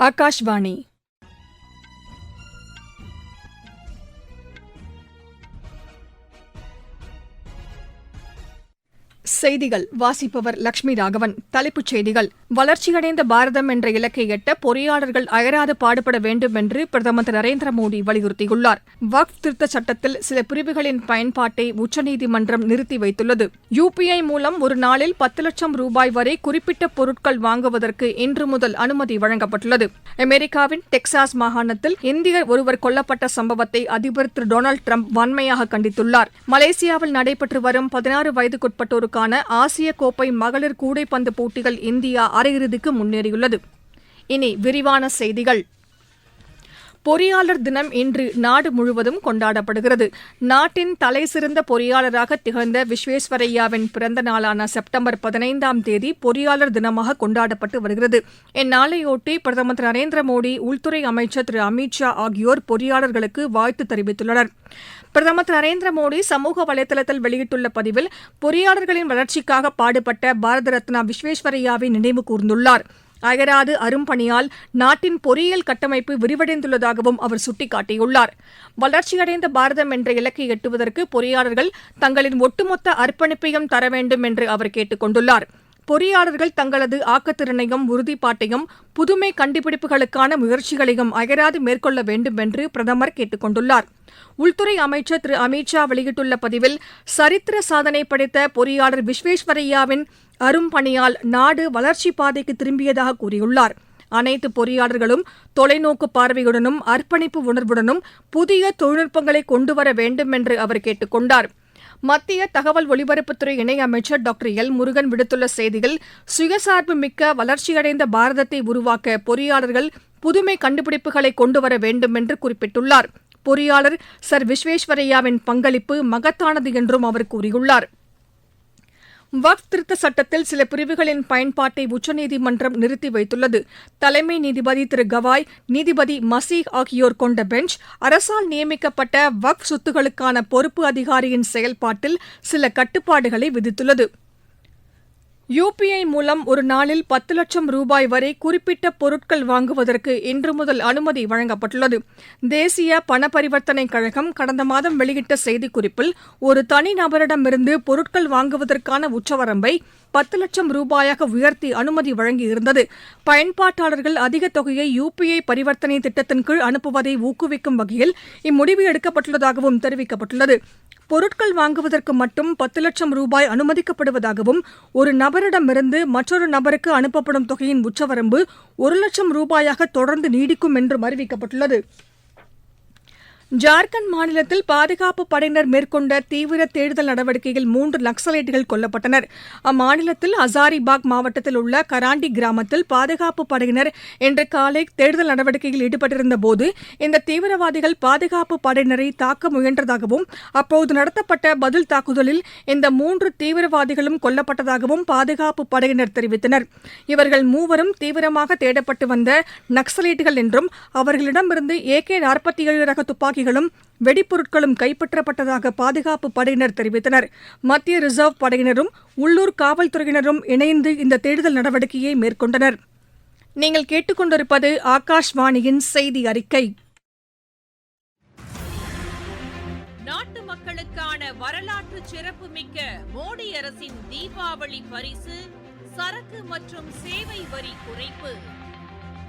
ആകാശവാണി செய்திகள். வாசிப்பவர் லட்சுமி ராகவன். தலைப்புச் செய்திகள். வளர்ச்சியடைந்த பாரதம் என்ற இலக்கை எட்ட பொறியாளர்கள் அயராது பாடுபட வேண்டும் என்று பிரதமர் திரு நரேந்திர மோடி வலியுறுத்தியுள்ளார். வக்ஃப் திருத்த சட்டத்தில் சில பிரிவுகளின் பயன்பாட்டை உச்சநீதிமன்றம் நிறுத்தி வைத்துள்ளது. யுபிஐ மூலம் ஒரு நாளில் பத்து லட்சம் ரூபாய் வரை குறிப்பிட்ட பொருட்கள் வாங்குவதற்கு இன்று முதல் அனுமதி வழங்கப்பட்டுள்ளது. அமெரிக்காவின் டெக்சாஸ் மாகாணத்தில் இந்தியர் ஒருவர் கொல்லப்பட்ட சம்பவத்தை அதிபர் திரு டொனால்டு டிரம்ப் வன்மையாக கண்டித்துள்ளார். மலேசியாவில் நடைபெற்று வரும் பதினாறு வயதுக்குட்பட்டோருக்கான ஆசிய கோப்பை மகளிர் கூடைப்பந்து போட்டிகள் இந்தியா அரையிறுதிக்கு முன்னேறியுள்ளது. இனி விரிவான செய்திகள். பொறியாளர் தினம் இன்று நாடு முழுவதும் கொண்டாடப்படுகிறது. நாட்டின் தலைசிறந்த பொறியாளராக திகழ்ந்த விஸ்வேஸ்வரய்யாவின் பிறந்த நாளான செப்டம்பர் பதினைந்தாம் தேதி பொறியாளர் தினமாக கொண்டாடப்பட்டு வருகிறது. இந்நாளையொட்டி பிரதமர் திரு நரேந்திர மோடி உள்துறை அமைச்சர் திரு அமித் ஷா ஆகியோர் பொறியாளர்களுக்கு வாழ்த்து தெரிவித்துள்ளனர். பிரதமர் திரு நரேந்திர மோடி சமூக வலைதளத்தில் வெளியிட்டுள்ள பதிவில் பொறியாளர்களின் வளர்ச்சிக்காக பாடுபட்ட பாரத ரத்னா விஸ்வேஸ்வரய்யாவை நினைவு கூர்ந்துள்ளார். அயராது அரும்பணியால் நாட்டின் பொறியியல் கட்டமைப்பு விரிவடைந்துள்ளதாகவும் அவர் சுட்டிக்காட்டியுள்ளார். வளர்ச்சியடைந்த பாரதம் என்ற இலக்கை எட்டுவதற்கு பொறியாளர்கள் தங்களின் ஒட்டுமொத்த அர்ப்பணிப்பையும் தர வேண்டும் என்று அவர் கேட்டுக் கொண்டுள்ளார் பொறியாளர்கள் தங்களது ஆக்கத்திறனையும் உறுதிப்பாட்டையும் புதுமை கண்டுபிடிப்புகளுக்கான முயற்சிகளையும் அயராது மேற்கொள்ள வேண்டும் என்று பிரதமர் கேட்டுக் கொண்டுள்ளார் உள்துறை அமைச்சர் திரு அமித் ஷா வெளியிட்டுள்ள பதிவில் சரித்திர சாதனை படைத்த பொறியாளர் விஸ்வேஸ்வரய்யாவின் அரும்பணியால் நாடு வளர்ச்சிப் பாதைக்கு திரும்பியதாக கூறியுள்ளார். அனைத்து பொறியாளர்களும் தொலைநோக்கு பார்வையுடனும் அர்ப்பணிப்பு உணர்வுடனும் புதிய தொழில்நுட்பங்களை கொண்டுவர வேண்டும் என்று அவர் கேட்டுக் கொண்டார். மத்திய தகவல் ஒலிபரப்புத்துறை இணையமைச்சர் டாக்டர் எல். முருகன் விடுத்துள்ள செய்தியில் சுயசார்பு மிக்க வளர்ச்சியடைந்த பாரதத்தை உருவாக்க பொறியாளர்கள் புதுமை கண்டுபிடிப்புகளை கொண்டுவர வேண்டும் என்று குறிப்பிட்டுள்ளார். பொறியாளர் சர். விஸ்வேஸ்வரய்யாவின் பங்களிப்பு மகத்தானது என்றும் அவர் கூறியுள்ளார். வக்ஃப் திருத்த சட்டத்தில் சில பிரிவுகளின் பயன்பாட்டை உச்சநீதிமன்றம் நிறுத்தி வைத்துள்ளது. தலைமை நீதிபதி திரு கவாய் நீதிபதி மசீஹ் ஆகியோர் கொண்ட பெஞ்ச் அரசால் நியமிக்கப்பட்ட வக்ஃப் சொத்துகளுக்கான பொறுப்பு அதிகாரியின் செயல்பாட்டில் சில கட்டுப்பாடுகளை விதித்துள்ளது. யுபிஐ மூலம் ஒரு நாளில் பத்து லட்சம் ரூபாய் வரை குறிப்பிட்ட பொருட்கள் வாங்குவதற்கு இன்று முதல் அனுமதி வழங்கப்பட்டுள்ளது. தேசிய பண பரிவர்த்தனை கழகம் கடந்த மாதம் வெளியிட்ட செய்திக்குறிப்பில் ஒரு தனிநபரிடமிருந்து பொருட்கள் வாங்குவதற்கான உச்சவரம்பை பத்து லட்சம் ரூபாயாக உயர்த்தி அனுமதி வழங்கியிருந்தது. பயன்பாட்டாளர்கள் அதிக தொகையை யுபிஐ பரிவர்த்தனை திட்டத்தின் கீழ் அனுப்புவதை ஊக்குவிக்கும் வகையில் இம்முடிவு எடுக்கப்பட்டுள்ளதாகவும் தெரிவிக்கப்பட்டுள்ளது. பொருட்கள் வாங்குவதற்கு மட்டும் பத்து லட்சம் ரூபாய் அனுமதிக்கப்படுவதாகவும் ஒரு நபரிடமிருந்து மற்றொரு நபருக்கு அனுப்பப்படும் தொகையின் உச்சவரம்பு ஒரு லட்சம் ரூபாயாக தொடர்ந்து நீடிக்கும் என்றும் அறிவிக்கப்பட்டுள்ளது. ஜார்க்கண்ட் மாநிலத்தில் பாதுகாப்பு படையினர் மேற்கொண்ட தீவிர தேடுதல் நடவடிக்கையில் மூன்று நக்சலைட்டுகள் கொல்லப்பட்டனர். அம்மாநிலத்தில் ஹசாரிபாக் மாவட்டத்தில் உள்ள கராண்டி கிராமத்தில் பாதுகாப்பு படையினர் இன்று காலை தேடுதல் நடவடிக்கையில் ஈடுபட்டிருந்த போது இந்த தீவிரவாதிகள் பாதுகாப்பு படையினரை தாக்க முயன்றதாகவும் அப்போது நடத்தப்பட்ட பதில் தாக்குதலில் இந்த மூன்று தீவிரவாதிகளும் கொல்லப்பட்டதாகவும் பாதுகாப்பு படையினர் தெரிவித்தனர். இவர்கள் மூவரும் தீவிரமாக தேடப்பட்டு வந்த நக்சலைட்டுகள் என்றும் அவர்களிடமிருந்து ஏ கே நாற்பத்தி ஏழு ரக துப்பாக்கி துப்பாக்கிகளும் வெடிப்பொருட்களும் கைப்பற்றப்பட்டதாக பாதுகாப்பு படையினர் தெரிவித்தனர். மத்திய ரிசர்வ் படையினரும் உள்ளூர் காவல்துறையினரும் இணைந்து இந்த தேடுதல் நடவடிக்கையை மேற்கொண்டனர். நீங்கள் கேட்டுக்கொண்டிருப்பது ஆகாஷ்வாணியின் செய்தி அறிக்கை. நாட்டு மக்களுக்கான வரலாற்று சிறப்புமிக்க மோடி அரசின் தீபாவளி பரிசு சரக்கு மற்றும் சேவை வரி குறைப்பு.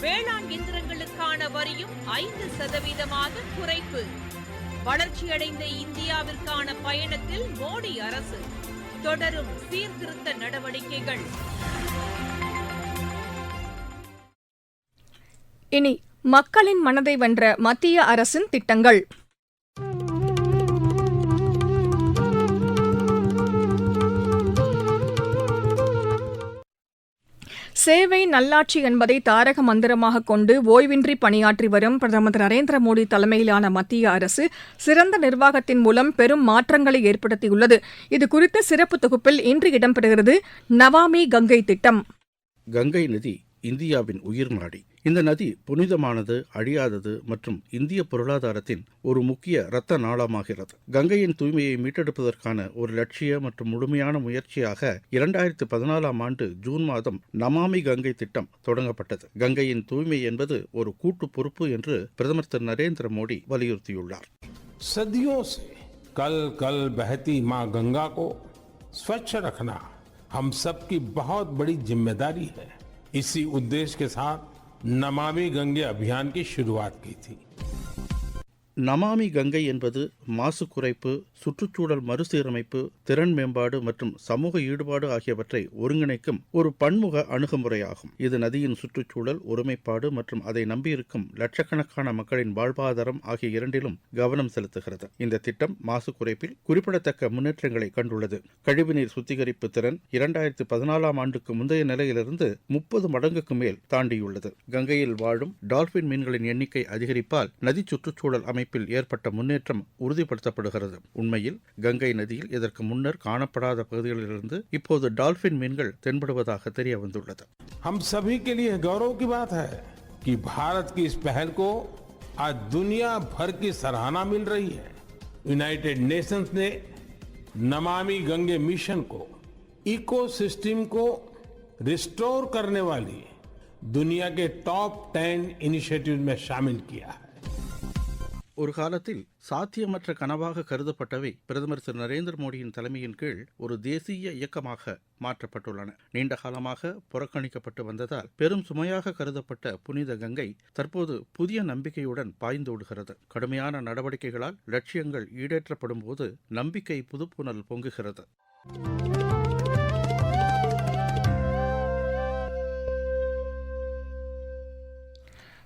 வேளாண் எந்திரங்களுக்கான வரியும் ஐந்து சதவீதமாக குறைப்பு. வளர்ச்சியடைந்த இந்தியாவிற்கான பயணத்தில் மோடி அரசு. தொடரும் சீர்திருத்த நடவடிக்கைகள். இனி மக்களின் மனதை வென்ற மத்திய அரசின் திட்டங்கள். சேவை நல்லாட்சி என்பதை தாரக மந்திரமாக கொண்டு ஓய்வின்றி பணியாற்றி வரும் பிரதமர் திரு நரேந்திர மோடி தலைமையிலான மத்திய அரசு சிறந்த நிர்வாகத்தின் மூலம் பெரும் மாற்றங்களை ஏற்படுத்தியுள்ளது. இதுகுறித்த சிறப்பு தொகுப்பில் இன்று இடம்பெறுகிறது. நவாமி கங்கை திட்டம். கங்கை நதி இந்தியாவின் உயிர்நாடி இந்த நதி புனிதமானது அழியாதது மற்றும் இந்திய பொருளாதாரத்தின் ஒரு முக்கிய இரத்த நாளமாகிறது கங்கையின் தூய்மையை மீட்டெடுப்பதற்கான ஒரு லட்சிய மற்றும் முழுமையான முயற்சியாக இரண்டாயிரத்து பதினாலாம் ஆண்டு ஜூன் மாதம் நமாமி கங்கை திட்டம் தொடங்கப்பட்டது கங்கையின் தூய்மை என்பது ஒரு கூட்டு பொறுப்பு என்று பிரதமர் திரு நரேந்திர மோடி வலியுறுத்தியுள்ளார் सदियों से कल कल बहती मां गंगा को स्वच्छ रखना हम सबकी बहुत बड़ी जिम्मेदारी है इसी उद्देश्य के साथ नमामि गंगे अभियान की शुरुआत की थी। நமாமி கங்கை என்பது மாசு குறைப்பு சுற்றுச்சூழல் மறுசீரமைப்பு திறன் மேம்பாடு மற்றும் சமூக ஈடுபாடு ஆகியவற்றை ஒருங்கிணைக்கும் ஒரு பன்முக அணுகுமுறையாகும். இது நதியின் சுற்றுச்சூழல் ஒருமைப்பாடு மற்றும் அதை நம்பியிருக்கும் லட்சக்கணக்கான மக்களின் வாழ்வாதாரம் ஆகிய இரண்டிலும் கவனம் செலுத்துகிறது. இந்த திட்டம் மாசு குறைப்பில் குறிப்பிடத்தக்க முன்னேற்றங்களை கண்டுள்ளது. கழிவுநீர் சுத்திகரிப்பு திறன் இரண்டாயிரத்தி பதினாலாம் ஆண்டுக்கு முந்தைய நிலையிலிருந்து முப்பது மடங்குக்கு மேல் தாண்டியுள்ளது. கங்கையில் வாழும் டால்பின் மீன்களின் எண்ணிக்கை அதிகரிப்பால் நதி சுற்றுச்சூழல் அமைப்பு அமைப்பில் ஏற்பட்ட முன்னேற்றம் உறுதிப்படுத்தப்படுகிறது உண்மையில் கங்கை நதியில் இதற்கு முன்னர் காணப்படாத பகுதிகளிலிருந்து இப்போது டால்பின் மீன்கள் தென்படுவதாக தெரிய வந்துள்ளது हम सभी के लिए गौरव की बात है कि भारत की इस पहल को आज दुनिया भर की सराहना मिल रही है यूनाइटेड नेशंस ने नमामि गंगे मिशन को इकोसिस्टम को रिस्टोर करने वाली दुनिया के टॉप टेन इनिशिएटिव में शामिल किया है ஒரு காலத்தில் சாத்தியமற்ற கனவாக கருதப்பட்டவை பிரதமர் திரு. நரேந்திர மோடியின் தலைமையின் கீழ் ஒரு தேசிய இயக்கமாக மாற்றப்பட்டுள்ளன. நீண்ட காலமாக புறக்கணிக்கப்பட்டு வந்ததால் பெரும் சுமையாக கருதப்பட்ட புனித கங்கை தற்போது புதிய நம்பிக்கையுடன் பாய்ந்தோடுகிறது கடுமையான நடவடிக்கைகளால் லட்சியங்கள் ஈடேற்றப்படும் போது நம்பிக்கை புதுப்புணல் பொங்குகிறது.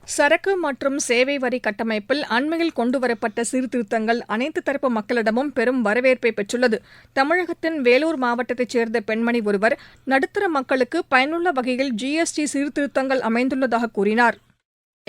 சரக்கு மற்றும் சேவை வரி கட்டமைப்பில் அண்மையில் கொண்டுவரப்பட்ட சீர்திருத்தங்கள் அனைத்து தரப்பு மக்களிடமும் பெரும் வரவேற்பை பெற்றுள்ளது. தமிழகத்தின் வேலூர் மாவட்டத்தைச் சேர்ந்த பெண்மணி ஒருவர் நடுத்தர மக்களுக்கு பயனுள்ள வகையில் ஜிஎஸ்டி சீர்திருத்தங்கள் அமைந்துள்ளதாக கூறினார்.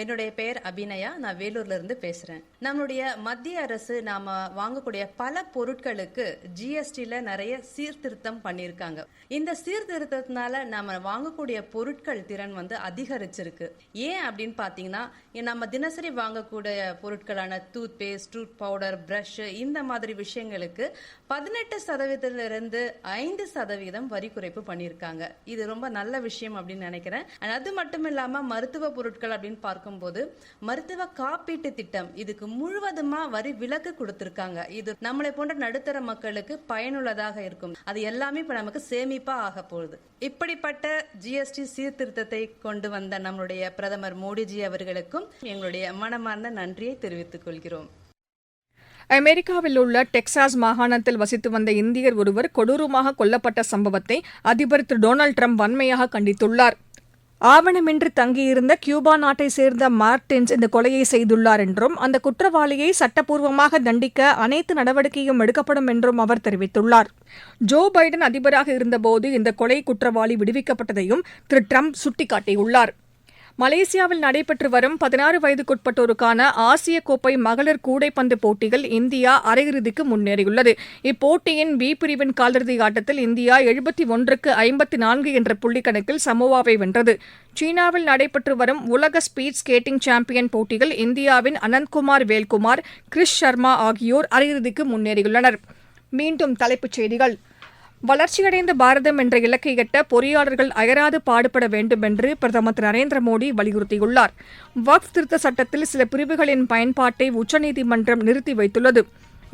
என்னுடைய பெயர் அபிநயா. நான் வேலூர்ல இருந்து பேசுறேன். நம்மளுடைய மத்திய அரசு நாம வாங்கக்கூடிய பல பொருட்களுக்கு ஜிஎஸ்டில நிறைய சீர்திருத்தம் பண்ணியிருக்காங்க. இந்த சீர்திருத்தத்தினால நாம வாங்கக்கூடிய பொருட்கள் திறன் வந்து அதிகரிச்சிருக்கு. ஏன் அப்படின்னு பாத்தீங்கன்னா நம்ம தினசரி வாங்கக்கூடிய பொருட்களான toothpaste tooth powder brush இந்த மாதிரி விஷயங்களுக்கு பதினெட்டு சதவீதத்திலிருந்து ஐந்து சதவீதம் வரி குறைப்பு பண்ணியிருக்காங்க. இது ரொம்ப நல்ல விஷயம் அப்படின்னு நினைக்கிறேன். அது மட்டும் இல்லாம மருத்துவ பொருட்கள் அப்படின்னு பார்க்கும்போது மருத்துவ காப்பீட்டு திட்டம் இதுக்கு முழுவதுமா வரி விலக்கு கொடுத்திருக்காங்க. இது நம்மளை போன்ற நடுத்தர மக்களுக்கு பயனுள்ளதாக இருக்கும். அது எல்லாமே இப்ப நமக்கு சேமிப்பா ஆக போகுது. இப்படிப்பட்ட ஜிஎஸ்டி சீர்திருத்தத்தை கொண்டு வந்த நம்மளுடைய பிரதமர் மோடிஜி அவர்களுக்கும் எங்களுடைய மனமார்ந்த நன்றியை தெரிவித்துக் கொள்கிறோம். அமெரிக்காவில் உள்ள டெக்சாஸ் மாகாணத்தில் வசித்து வந்த இந்தியர் ஒருவர் கொடூரமாக கொல்லப்பட்ட சம்பவத்தை அதிபர் திரு டொனால்டு ட்ரம்ப் வன்மையாக கண்டித்துள்ளார். ஆவணமின்றி தங்கியிருந்த கியூபா நாட்டை சேர்ந்த மார்டின்ஸ் இந்த கொலையை செய்துள்ளார் என்றும் அந்த குற்றவாளியை சட்டப்பூர்வமாக தண்டிக்க அனைத்து நடவடிக்கையும் எடுக்கப்படும் என்றும் அவர் தெரிவித்துள்ளார். ஜோ பைடன் அதிபராக இருந்தபோது இந்த கொலை குற்றவாளி விடுவிக்கப்பட்டதையும் திரு ட்ரம்ப் சுட்டிக்காட்டியுள்ளார். மலேசியாவில் நடைபெற்று வரும் பதினாறு வயதுக்குட்பட்டோருக்கான ஆசிய கோப்பை மகளிர் கூடைப்பந்து போட்டியில் இந்தியா அரையிறுதிக்கு முன்னேறியுள்ளது. இப்போட்டியின் பி பிரிவின் காலிறுதி ஆட்டத்தில் இந்தியா எழுபத்தி ஒன்றுக்கு ஐம்பத்தி நான்கு என்ற புள்ளிக்கணக்கில் சமோவாவை வென்றது. சீனாவில் நடைபெற்று வரும் உலக ஸ்பீட் ஸ்கேட்டிங் சாம்பியன் போட்டியில் இந்தியாவின் அனந்த்குமார் வேல்குமார் கிறிஷ் சர்மா ஆகியோர் அரையிறுதிக்கு முன்னேறியுள்ளனர். மீண்டும் தலைப்புச் செய்திகள். வளர்ச்சியடைந்த பாரதம் என்ற இலக்கை எட்ட பொறியாளர்கள் அயராது பாடுபட வேண்டும் என்று பிரதமர் திரு நரேந்திர மோடி வலியுறுத்தியுள்ளார். வக்ஃப் திருத்த சட்டத்தில் சில பிரிவுகளின் பயன்பாட்டை உச்சநீதிமன்றம் நிறுத்தி வைத்துள்ளது.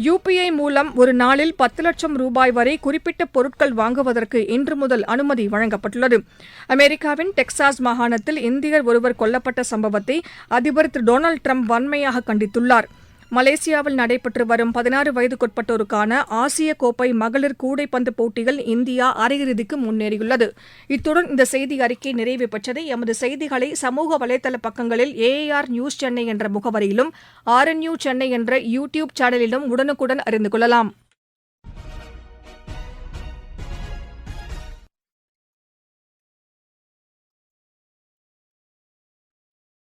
யுபிஐ மூலம் ஒரு நாளில் பத்து லட்சம் ரூபாய் வரை குறிப்பிட்ட பொருட்கள் வாங்குவதற்கு இன்று முதல் அனுமதி வழங்கப்பட்டுள்ளது. அமெரிக்காவின் டெக்சாஸ் மாகாணத்தில் இந்தியர் ஒருவர் கொல்லப்பட்ட சம்பவத்தை அதிபர் திரு டொனால்டு ட்ரம்ப் வன்மையாக கண்டித்துள்ளார். மலேசியாவில் நடைபெற்று வரும் பதினாறு வயதுக்குட்பட்டோருக்கான ஆசிய கோப்பை மகளிர் கூடைப்பந்து போட்டியில் இந்தியா அரையிறுதிக்கு முன்னேறியுள்ளது. இத்துடன் இந்த செய்தி அறிக்கை நிறைவு பெற்றது. எமது செய்திகளை சமூக வலைதள பக்கங்களில் ஏஆர் நியூஸ் சென்னை என்ற முகவரியிலும் ஆர்என்யூ சென்னை என்ற யூ டியூப் சேனலிலும் உடனுக்குடன் அறிந்து கொள்ளலாம்.